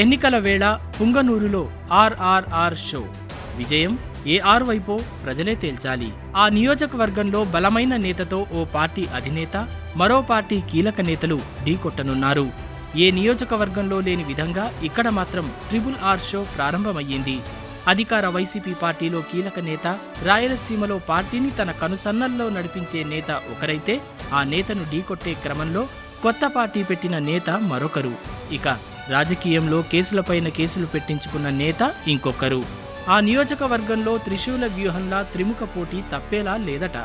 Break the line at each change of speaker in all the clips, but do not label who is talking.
ఎన్నికల వేళ పుంగనూరులో ఆర్ఆర్ఆర్ షో. విజయం ఏఆర్ వైపో ప్రజలే తేల్చాలి. ఆ నియోజకవర్గంలో బలమైన నేతతో ఓ పార్టీ అధినేత మరో పార్టీ కీలక నేతలు ఢీకొట్టనున్నారు ఏ నియోజకవర్గంలో లేని విధంగా ఇక్కడ మాత్రం ట్రిపుల్ ఆర్ షో ప్రారంభమయ్యింది. అధికార వైసీపీ పార్టీలో కీలక నేత రాయలసీమలో పార్టీని తన కనుసన్నల్లో నడిపించే నేత ఒకరైతే ఆ నేతను ఢీకొట్టే క్రమంలో కొత్త పార్టీ పెట్టిన నేత మరొకరు. ఇక రాజకీయంలో కేసులపైన కేసులు పెట్టించుకున్న నేత ఇంకొకరు. ఆ నియోజకవర్గంలో త్రిశూల వ్యూహంలా త్రిముఖ పోటీ తప్పేలా లేదట.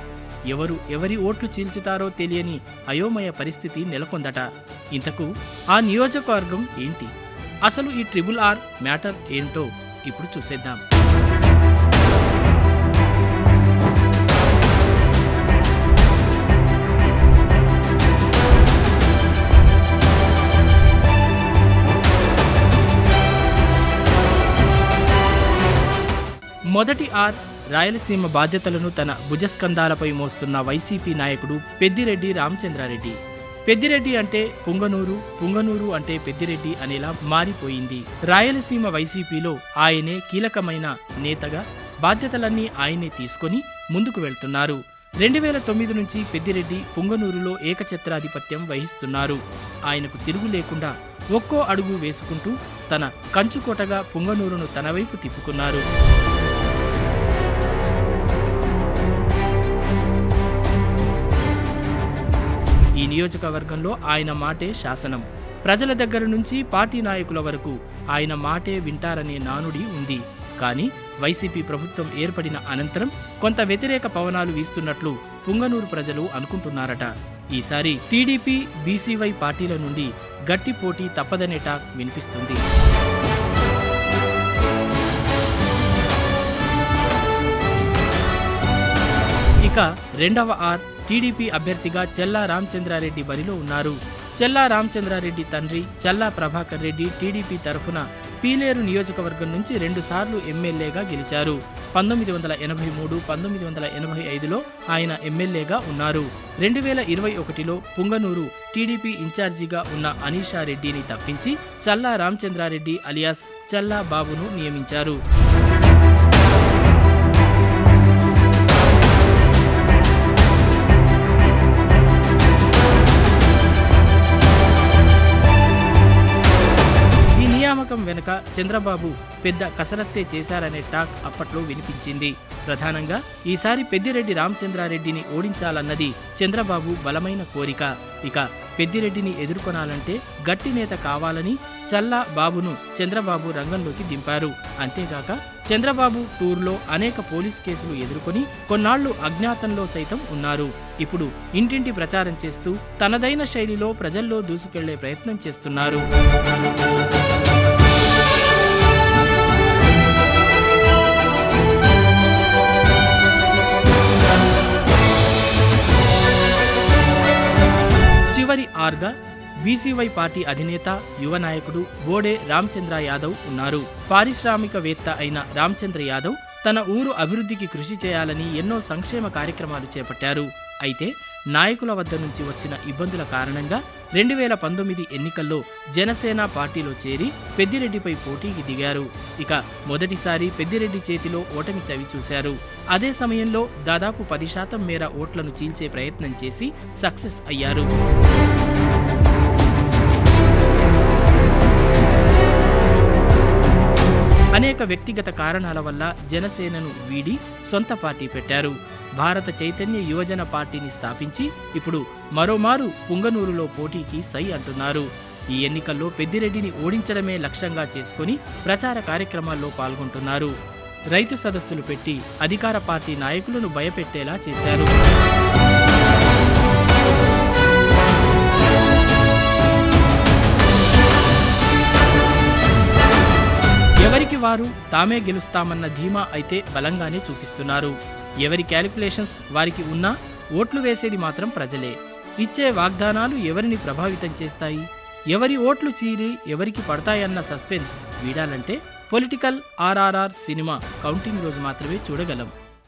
ఎవరు ఎవరి ఓట్లు చీల్చుతారో తెలియని అయోమయ పరిస్థితి నెలకొందట. ఇంతకు ఆ నియోజకవర్గం ఏంటి? అసలు ఈ ట్రిబుల్ ఆర్ మ్యాటర్ ఏంటో ఇప్పుడు చూసేద్దాం. మొదటి ఆర్ రాయలసీమ బాధ్యతలను తన భుజస్కంధాలపై మోస్తున్న వైసీపీ నాయకుడు పెద్దిరెడ్డి రామచంద్రారెడ్డి. పెద్దిరెడ్డి అంటే పుంగనూరు పుంగనూరు అంటే పెద్దిరెడ్డి అనేలా మారిపోయింది. రాయలసీమ వైసీపీలో ఆయనే కీలకమైన నేతగా బాధ్యతలన్నీ ఆయనే తీసుకొని ముందుకు వెళ్తున్నారు. రెండు వేల తొమ్మిది నుంచి పెద్దిరెడ్డి పుంగనూరులో ఏకఛత్రాధిపత్యం వహిస్తున్నారు. ఆయనకు తిరుగు లేకుండా ఒక్కో అడుగు వేసుకుంటూ తన కంచుకోటగా పుంగనూరును తన వైపు తిప్పుకున్నారు. ఈ నియోజకవర్గంలో ఆయన మాటే శాసనం. ప్రజల దగ్గర నుంచి పార్టీ నాయకుల వరకు ఆయన మాటే వింటారనే నానుడి ఉంది. కానీ వైసీపీ ప్రభుత్వం ఏర్పడిన అనంతరం కొంత వ్యతిరేక పవనాలు వీస్తున్నట్లు పుంగనూరు ప్రజలు అనుకుంటున్నారట. ఈసారి టీడీపీ బీసీవై పార్టీల నుండి గట్టి పోటీ తప్పదనే టాక్ వినిపిస్తుంది. ఇక రెండవ ఆర్ టీడీపీ అభ్యర్థిగా చెల్లా రామచంద్రారెడ్డి బరిలో ఉన్నారు. చెల్లా రామచంద్రారెడ్డి తండ్రి చెల్లా ప్రభాకర్ రెడ్డి టీడీపీ తరఫున పీలేరు నియోజకవర్గం నుంచి రెండుసార్లు ఎమ్మెల్యేగా గెలిచారు. పంతొమ్మిది వందల ఎనభై మూడు పంతొమ్మిది వందల ఎనభై ఐదులో ఆయన ఎమ్మెల్యేగా ఉన్నారు. రెండు వేల ఇరవై ఒకటిలో పుంగనూరు టీడీపీ ఇన్ఛార్జిగా ఉన్న అనీషా రెడ్డిని తప్పించి చల్లా రామచంద్రారెడ్డి అలియాస్ చల్లా బాబును నియమించారు. వెనుక చంద్రబాబు పెద్ద కసరత్తే చేశారనే టాక్ అప్పట్లో వినిపించింది. ప్రధానంగా ఈసారి పెద్దిరెడ్డి రామచంద్రారెడ్డిని ఓడించాలన్నది చంద్రబాబు బలమైన కోరిక. ఇక పెద్దిరెడ్డిని ఎదుర్కొనాలంటే గట్టి నేత కావాలని చల్లా బాబును చంద్రబాబు రంగంలోకి దింపారు. అంతేగాక చంద్రబాబు టూర్లో అనేక పోలీస్ కేసులు ఎదుర్కొని కొన్నాళ్ళు అజ్ఞాతంలో సైతం ఉన్నారు. ఇప్పుడు ఇంటింటి ప్రచారం చేస్తూ తనదైన శైలిలో ప్రజల్లో దూసుకెళ్ళే ప్రయత్నం చేస్తున్నారు. చివరి ఆర్గా బీసీవై పార్టీ అధినేత యువ నాయకుడు బోడే రామచంద్ర యాదవ్ ఉన్నారు. పారిశ్రామికవేత్త అయిన రామచంద్ర యాదవ్ తన ఊరు అభివృద్ధికి కృషి చేయాలని ఎన్నో సంక్షేమ కార్యక్రమాలు చేపట్టారు. అయితే నాయకుల వద్ద నుంచి వచ్చిన ఇబ్బందుల కారణంగా రెండు వేల పంతొమ్మిది ఎన్నికల్లో జనసేన పార్టీలో చేరి పెద్దిరెడ్డిపై పోటీకి దిగారు. ఇక మొదటిసారి పెద్దిరెడ్డి చేతిలో ఓటమి చవి చూశారు. అదే సమయంలో దాదాపు పది శాతం మేర ఓట్లను చీల్చే ప్రయత్నం చేసి సక్సెస్ అయ్యారు. అనేక వ్యక్తిగత కారణాల వల్ల జనసేనను వీడి సొంత పార్టీ పెట్టారు. భారత చైతన్య యువజన పార్టీని స్థాపించి ఇప్పుడు మరోమారు పుంగనూరులో పోటీకి సై అంటున్నారు. ఈ ఎన్నికల్లో పెద్దిరెడ్డిని ఓడించడమే లక్ష్యంగా చేసుకుని ప్రచార కార్యక్రమాల్లో పాల్గొంటున్నారు. రైతు సదస్సులు పెట్టి అధికార పార్టీ నాయకులను భయపెట్టేలా చేశారు. ఎవరికి వారు తామే గెలుస్తామన్న ధీమా అయితే బలంగానే చూపిస్తున్నారు. ఎవరి క్యాలిక్యులేషన్స్ వారికి ఉన్నా ఓట్లు వేసేది మాత్రం ప్రజలే. ఇచ్చే వాగ్దానాలు ఎవరిని ప్రభావితం చేస్తాయి? ఎవరి ఓట్లు చీరి ఎవరికి పడతాయన్న సస్పెన్స్ వీడాలంటే పొలిటికల్ ఆర్ఆర్ఆర్ సినిమా కౌంటింగ్ రోజు మాత్రమే చూడగలం.